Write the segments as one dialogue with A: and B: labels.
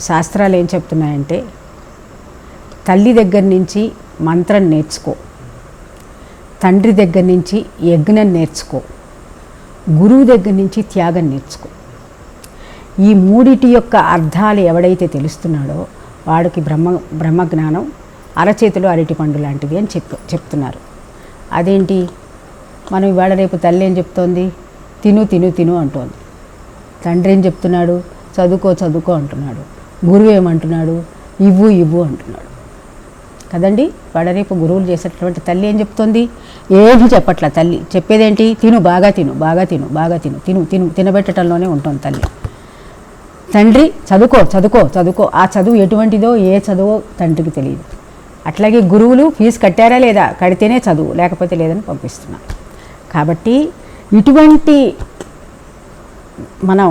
A: శాస్త్రాలు ఏం చెప్తున్నాయంటే తల్లి దగ్గర నుంచి మంత్రం నేర్చుకో. తండ్రి దగ్గర నుంచి యజ్ఞం నేర్చుకో. గురువు దగ్గర నుంచి త్యాగం నేర్చుకో. ఈ మూడిటి యొక్క అర్థాలు ఎవడైతే తెలుస్తున్నాడో వాడికి బ్రహ్మ బ్రహ్మజ్ఞానం అరచేతిలో అరటి పండు లాంటిది అని చెప్ చెప్తున్నారు. అదేంటి? మనం ఇవాళ రేపు తల్లి ఏం చెప్తోంది? తిను తిను తిను అంటోంది. తండ్రి ఏం చెప్తున్నాడు? చదువుకో చదువుకో అంటున్నాడు. గురువు ఏమంటున్నాడు? ఇవ్వు ఇవ్వు అంటున్నాడు. కదండి? వడరేపు గురువులు చేసేటటువంటి తల్లి ఏం చెప్తుంది? ఏమీ చెప్పట్ల తల్లి? చెప్పేదేంటి? తిను బాగా తిను బాగా తిను బాగా తిను తిను తిను తినబెట్టడంలోనే ఉంటుంది తల్లి. తండ్రి చదువుకో చదువుకో చదువుకో. ఆ చదువు ఎటువంటిదో ఏ చదువో తండ్రికి తెలియదు. అట్లాగే గురువులు ఫీజు కట్టారా లేదా? కడితేనే చదువు లేకపోతే లేదని పంపిస్తున్నారు. కాబట్టి ఇటువంటి మనం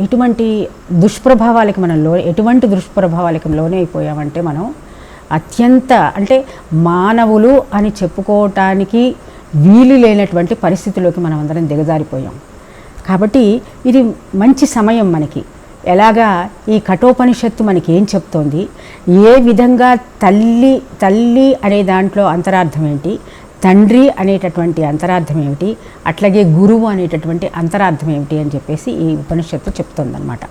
A: ఇటువంటి దుష్ప్రభావాలకి మనం లో ఎటువంటి దుష్ప్రభావాలకి లోనే అయిపోయామంటే మనం అత్యంత అంటే మానవులు అని చెప్పుకోవటానికి వీలు లేనటువంటి పరిస్థితిలోకి మనం అందరం దిగజారిపోయాం. కాబట్టి ఇది మంచి సమయం మనకి. ఎలాగా ఈ కఠోపనిషత్తు మనకి ఏం చెప్తోంది? ఏ విధంగా తల్లి తల్లి అనే దాంట్లో అంతరార్థం ఏంటి? తండ్రి అనేటటువంటి అంతరార్థం ఏమిటి? అట్లాగే గురువు అనేటటువంటి అంతరార్థం ఏమిటి అని చెప్పేసి ఈ ఉపనిషత్తు చెప్తుందన్నమాట.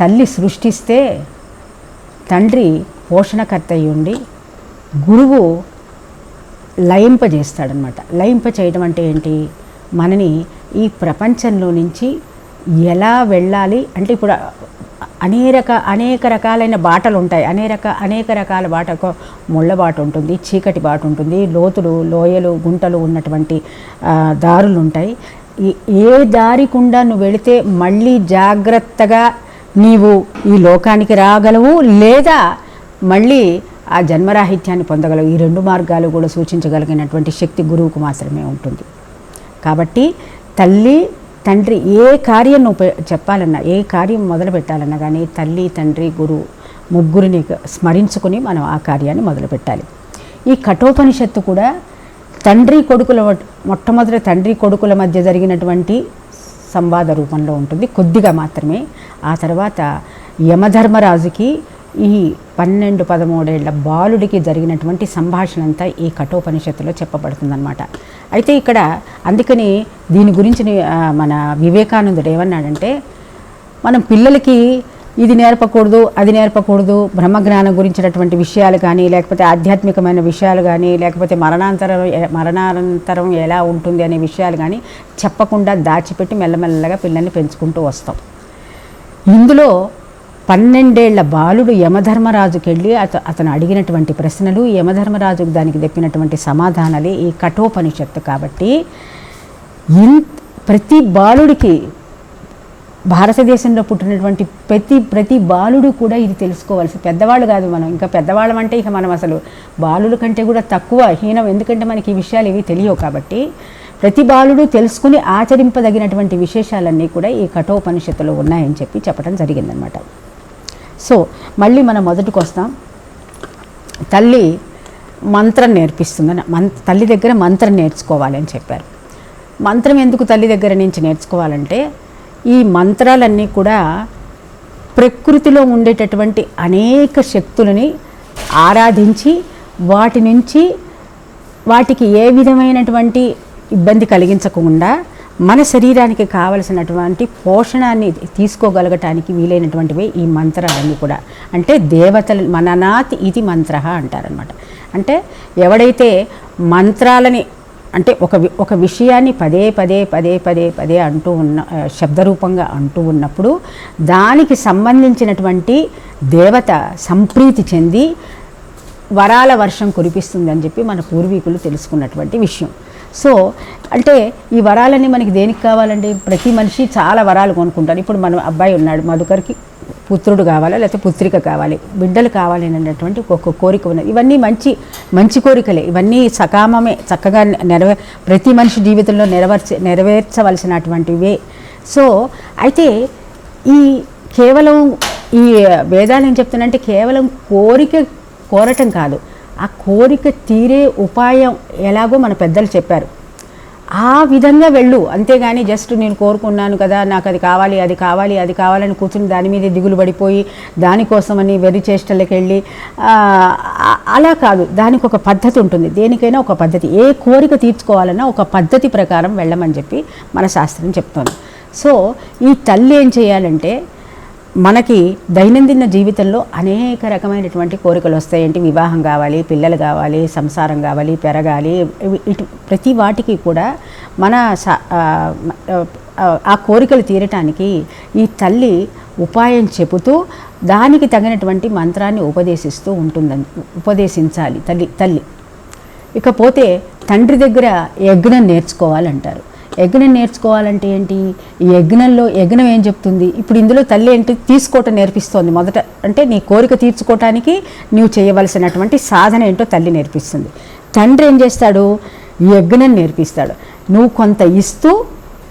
A: తల్లి సృష్టిస్తే తండ్రి పోషణకర్త అయి ఉండి గురువు లయింపజేస్తాడనమాట లయింప చేయడం అంటే ఏంటి? మనని ఈ ప్రపంచంలో నుంచి ఎలా వెళ్ళాలి? అంటే ఇప్పుడు అనేక అనేక రకాలైన బాటలు ఉంటాయి. అనేక అనేక రకాల బాట ముళ్ళ బాట ఉంటుంది చీకటి బాట ఉంటుంది లోతులు లోయలు గుంటలు ఉన్నటువంటి దారులు ఉంటాయి. ఏ దారి గుండా నువ్వు వెళితే మళ్ళీ జాగ్రత్తగా నీవు ఈ లోకానికి రాగలవు లేదా మళ్ళీ ఆ జన్మరాహిత్యాన్ని పొందగలవు. ఈ రెండు మార్గాలు కూడా సూచించగలిగినటువంటి శక్తి గురువుకు మాత్రమే ఉంటుంది. కాబట్టి తల్లి తండ్రి ఏ కార్యం నువ్వు చెప్పాలన్నా ఏ కార్యం మొదలు పెట్టాలన్నా కానీ తల్లి తండ్రి గురువు ముగ్గురిని స్మరించుకుని మనం ఆ కార్యాన్ని మొదలు పెట్టాలి. ఈ కఠోపనిషత్తు కూడా తండ్రి కొడుకుల మొట్టమొదటి తండ్రి కొడుకుల మధ్య జరిగినటువంటి సంవాద రూపంలో ఉంటుంది. కొద్దిగా మాత్రమే. ఆ తర్వాత యమధర్మరాజుకి ఈ పన్నెండు పదమూడేళ్ళ బాలుడికి జరిగినటువంటి సంభాషణ అంతా ఈ కఠోపనిషత్తులో చెప్పబడుతుందన్నమాట. అయితే ఇక్కడ అందుకని దీని గురించి మన వివేకానందుడు ఏమన్నాడంటే మనం పిల్లలకి ఇది నేర్పకూడదు అది నేర్పకూడదు బ్రహ్మజ్ఞానం గురించినటువంటి విషయాలు కానీ లేకపోతే ఆధ్యాత్మికమైన విషయాలు కానీ లేకపోతే మరణాంతరం మరణానంతరం ఎలా ఉంటుంది అనే విషయాలు కానీ చెప్పకుండా దాచిపెట్టి మెల్లమెల్లగా పిల్లల్ని పెంచుకుంటూ వస్తాం. ఇందులో పన్నెండేళ్ళ బాలుడు యమధర్మరాజుకెళ్ళి అత అతను అడిగినటువంటి ప్రశ్నలు యమధర్మరాజుకు దానికి చెప్పినటువంటి సమాధానాలే ఈ కఠోపనిషత్తు కాబట్టి ఇన్ ప్రతి బాలుడికి భారతదేశంలో పుట్టినటువంటి ప్రతి ప్రతి బాలుడు కూడా ఇది తెలుసుకోవాల్సి పెద్దవాళ్ళు కాదు మనం ఇంకా పెద్దవాళ్ళం అంటే ఇక మనం అసలు బాలుల కంటే కూడా తక్కువ హీనం ఎందుకంటే మనకి ఈ విషయాలు ఇవి తెలియవు కాబట్టి ప్రతి బాలుడు తెలుసుకుని ఆచరింపదగినటువంటి విశేషాలన్నీ కూడా ఈ కఠోపనిషత్తులో ఉన్నాయని చెప్పి చెప్పడం జరిగిందనమాట. సో మళ్ళీ మనం మొదటికి వస్తాం తల్లి మంత్రం నేర్పిస్తుందని మన్ తల్లి దగ్గర మంత్రం నేర్చుకోవాలని చెప్పారు. మంత్రం ఎందుకు తల్లి దగ్గర నుంచి నేర్చుకోవాలంటే ఈ మంత్రాలన్నీ కూడా ప్రకృతిలో ఉండేటటువంటి అనేక శక్తులని ఆరాధించి వాటి నుంచి వాటికి ఏ విధమైనటువంటి ఇబ్బంది కలిగించకుండా మన శరీరానికి కావలసినటువంటి పోషణాన్ని తీసుకోగలగటానికి వీలైనటువంటివి ఈ మంత్రాలన్నీ కూడా. అంటే దేవతలు మననాతి ఇది మంత్ర అంటారనమాట అంటే ఎవడైతే మంత్రాలని అంటే ఒక వి- ఒక విషయాన్ని పదే పదే పదే పదే పదే అంటూ ఉన్న శబ్దరూపంగా అంటూ ఉన్నప్పుడు దానికి సంబంధించినటువంటి దేవత సంప్రీతి చెంది వరాల వర్షం కురిపిస్తుందని చెప్పి మన పూర్వీకులు తెలుసుకున్నటువంటి విషయం. సో అంటే ఈ వరాలన్నీ మనకి దేనికి కావాలండి? ప్రతి మనిషి చాలా వరాలు కొనుక్కుంటారు ఇప్పుడు మన అబ్బాయి ఉన్నాడు మధుకర్కి పుత్రుడు కావాలా? లేకపోతే పుత్రిక కావాలి? బిడ్డలు కావాలి అనేటువంటి ఒక కోరిక ఉన్నది. ఇవన్నీ మంచి మంచి కోరికలే. ఇవన్నీ సకామమే చక్కగా నెరవే ప్రతి మనిషి జీవితంలో నెరవేర్చ నెరవేర్చవలసినటువంటివే. సో అయితే ఈ కేవలం ఈ వేదాలు ఏం చెప్తున్నాయంటే కేవలం కోరిక కోరటం కాదు. ఆ కోరిక తీరే ఉపాయం ఎలాగో మన పెద్దలు చెప్పారు. ఆ విధంగా వెళ్ళు. అంతేగాని జస్ట్ నేను కోరుకున్నాను కదా నాకు అది కావాలి అది కావాలి అది కావాలని కూర్చుని దాని మీద దిగులు పడిపోయి దానికోసమని వెర్రి చేష్టలకు వెళ్ళి అలా కాదు. దానికి ఒక పద్ధతి ఉంటుంది. దేనికైనా ఒక పద్ధతి. ఏ కోరిక తీర్చుకోవాలన్నా ఒక పద్ధతి ప్రకారం వెళ్ళమని చెప్పి మన శాస్త్రం చెప్తోంది. సో ఈ తల్లి ఏం చేయాలంటే మనకి దైనందిన జీవితంలో అనేక రకమైనటువంటి కోరికలు వస్తాయండి వివాహం కావాలి పిల్లలు కావాలి సంసారం కావాలి పెరగాలి ఇటు ప్రతి వాటికి కూడా మన స- ఆ, ఆ కోరికలు తీరటానికి ఈ తల్లి ఉపాయం చెబుతూ దానికి తగినటువంటి మంత్రాన్ని ఉపదేశిస్తూ ఉంటుందని ఉపదేశించాలి తల్లి తల్లి. ఇకపోతే తండ్రి దగ్గర యజ్ఞం నేర్చుకోవాలంటారు. యజ్ఞం నేర్చుకోవాలంటే ఏంటి? ఈ యజ్ఞంలో యజ్ఞం ఏం చెప్తుంది? ఇప్పుడు ఇందులో తల్లి ఏంటి? తీసుకోవటం నేర్పిస్తోంది మొదట. అంటే నీ కోరిక తీర్చుకోవటానికి నువ్వు చేయవలసినటువంటి సాధన ఏంటో తల్లి నేర్పిస్తుంది. తండ్రి ఏం చేస్తాడు? యజ్ఞం నేర్పిస్తాడు. నువ్వు కొంత ఇస్తూ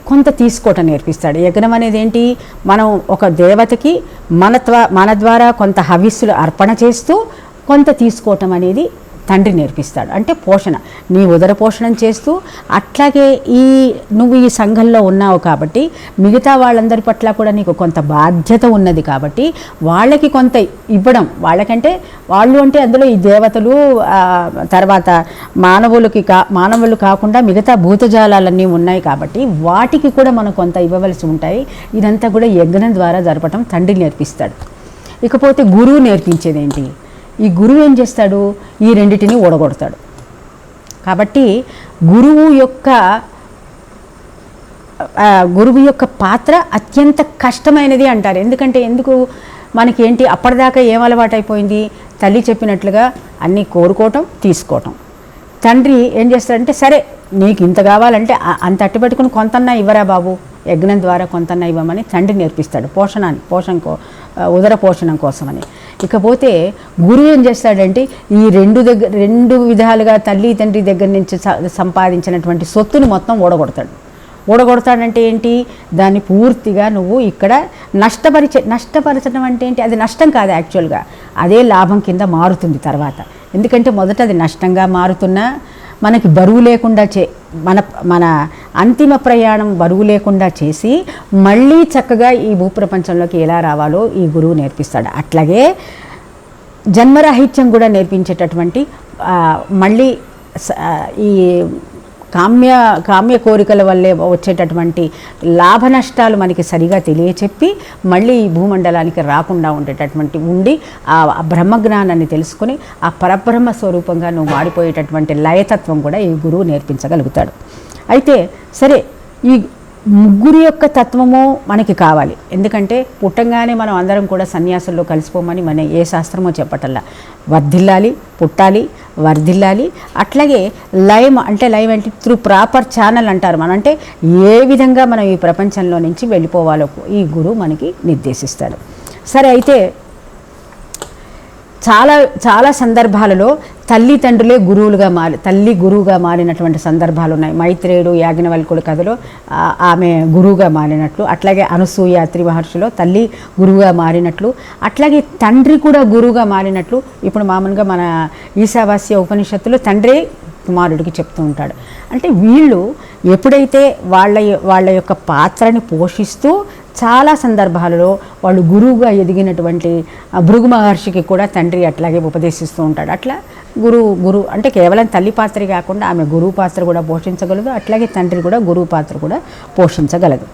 A: కొంత తీసుకోవటం నేర్పిస్తాడు. యజ్ఞం అనేది ఏంటి? మనం ఒక దేవతకి మన ద్వా మన ద్వారా కొంత హవిస్సులు అర్పణ చేస్తూ కొంత తీసుకోవటం అనేది తండ్రి నేర్పిస్తాడు. అంటే పోషణ. నీ ఉదర పోషణం చేస్తూ అట్లాగే ఈ నువ్వు ఈ సంఘంలో ఉన్నావు కాబట్టి మిగతా వాళ్ళందరి పట్ల కూడా నీకు కొంత బాధ్యత ఉన్నది కాబట్టి వాళ్ళకి కొంత ఇవ్వడం. వాళ్ళకంటే వాళ్ళు అంటే అందులో ఈ దేవతలు తర్వాత మానవులకి కా మానవులు కాకుండా మిగతా భూతజాలాలన్నీ ఉన్నాయి కాబట్టి వాటికి కూడా మనం కొంత ఇవ్వవలసి ఉంటాయి. ఇదంతా కూడా యజ్ఞం ద్వారా జరపటం తండ్రి నేర్పిస్తాడు. ఇకపోతే గురువు నేర్పించేది ఏంటి ఈ గురువు ఏం చేస్తాడు? ఈ రెండిటిని ఓడగొడతాడు కాబట్టి గురువు యొక్క గురువు యొక్క పాత్ర అత్యంత కష్టమైనది అంటారు. ఎందుకంటే ఎందుకు? మనకి ఏంటి అప్పటిదాకా ఏం అలవాటు అయిపోయింది తల్లి చెప్పినట్లుగా అన్నీ కోరుకోవటం తీసుకోవటం. తండ్రి ఏం చేస్తాడంటే సరే నీకు ఇంత కావాలంటే అంత అట్టు పెట్టుకుని కొంతన్నా ఇవ్వరా బాబు? యజ్ఞం ద్వారా కొంతన్నా ఇవ్వమని తండ్రి నేర్పిస్తాడు. పోషణాన్ని పోషణ కో ఉదర పోషణం కోసమని. ఇకపోతే గురువు ఏం చేస్తాడంటే ఈ రెండు దగ్గర రెండు విధాలుగా తల్లి తండ్రి దగ్గర నుంచి సంపాదించినటువంటి సొత్తుని మొత్తం ఓడగొడతాడు ఓడగొడతాడంటే ఏంటి? దాన్ని పూర్తిగా నువ్వు ఇక్కడ నష్టపరిచే నష్టపరచడం అంటే ఏంటి? అది నష్టం కాదు యాక్చువల్గా. అదే లాభం కింద మారుతుంది తర్వాత. ఎందుకంటే మొదట అది నష్టంగా మారుతున్నా మనకి బరువు లేకుండా చే మన మన అంతిమ ప్రయాణం బరువు లేకుండా చేసి మళ్ళీ చక్కగా ఈ భూప్రపంచంలోకి ఎలా రావాలో ఈ గురువు నేర్పిస్తాడు. అట్లాగే జన్మరాహిత్యం కూడా నేర్పించేటటువంటి మళ్ళీ స- ఈ కామ్య కామ్య కోరికల వల్లే వచ్చేటటువంటి లాభ నష్టాలు మనకి సరిగా తెలియచెప్పి మళ్ళీ ఈ భూమండలానికి రాకుండా ఉండేటటువంటి ఉండి ఆ బ్రహ్మజ్ఞానాన్ని తెలుసుకుని ఆ పరబ్రహ్మ స్వరూపంగా నువ్వు మాడిపోయేటటువంటి లయతత్వం కూడా ఈ గురువు నేర్పించగలుగుతాడు. అయితే సరే ఈ ముగ్గురి యొక్క తత్వము మనకి కావాలి. ఎందుకంటే పుట్టంగానే మనం అందరం కూడా సన్యాసుల్లో కలిసిపోమని మన ఏ శాస్త్రమో చెప్పటల్లా వర్ధిల్లాలి పుట్టాలి వర్ధిల్లాలి. అట్లాగే లైవ్ అంటే లైవ్ అంటే త్రూ ప్రాపర్ ఛానల్ అంటారు మనం. అంటే ఏ విధంగా మనం ఈ ప్రపంచంలో నుంచి వెళ్ళిపోవాలో ఈ గురువు మనకి నిర్దేశిస్తాడు. సరే అయితే చాలా చాలా సందర్భాలలో తల్లిదండ్రులే గురువులుగా మారి తల్లి గురువుగా మారినటువంటి సందర్భాలు ఉన్నాయి మైత్రేయుడు యాజ్ఞవల్కుడు కథలో ఆమె గురువుగా మారినట్లు అట్లాగే అనసూయ త్రి మహర్షిలో తల్లి గురువుగా మారినట్లు అట్లాగే తండ్రి కూడా గురువుగా మారినట్లు ఇప్పుడు మామూలుగా మన ఈశావాస్య ఉపనిషత్తులో తండ్రి కుమారుడికి చెప్తూ ఉంటాడు. అంటే వీళ్ళు ఎప్పుడైతే వాళ్ళ వాళ్ళ యొక్క పాత్రని పోషిస్తూ చాలా సందర్భాలలో వాళ్ళు గురువుగా ఎదిగినటువంటి భృగు మహర్షికి కూడా తండ్రి అట్లాగే ఉపదేశిస్తూ ఉంటాడు. అట్లా గురువు గురువు అంటే కేవలం తల్లి పాత్రే కాకుండా ఆమె గురువు పాత్ర కూడా పోషించగలదు. అట్లాగే తండ్రి కూడా గురువు పాత్ర కూడా పోషించగలదు.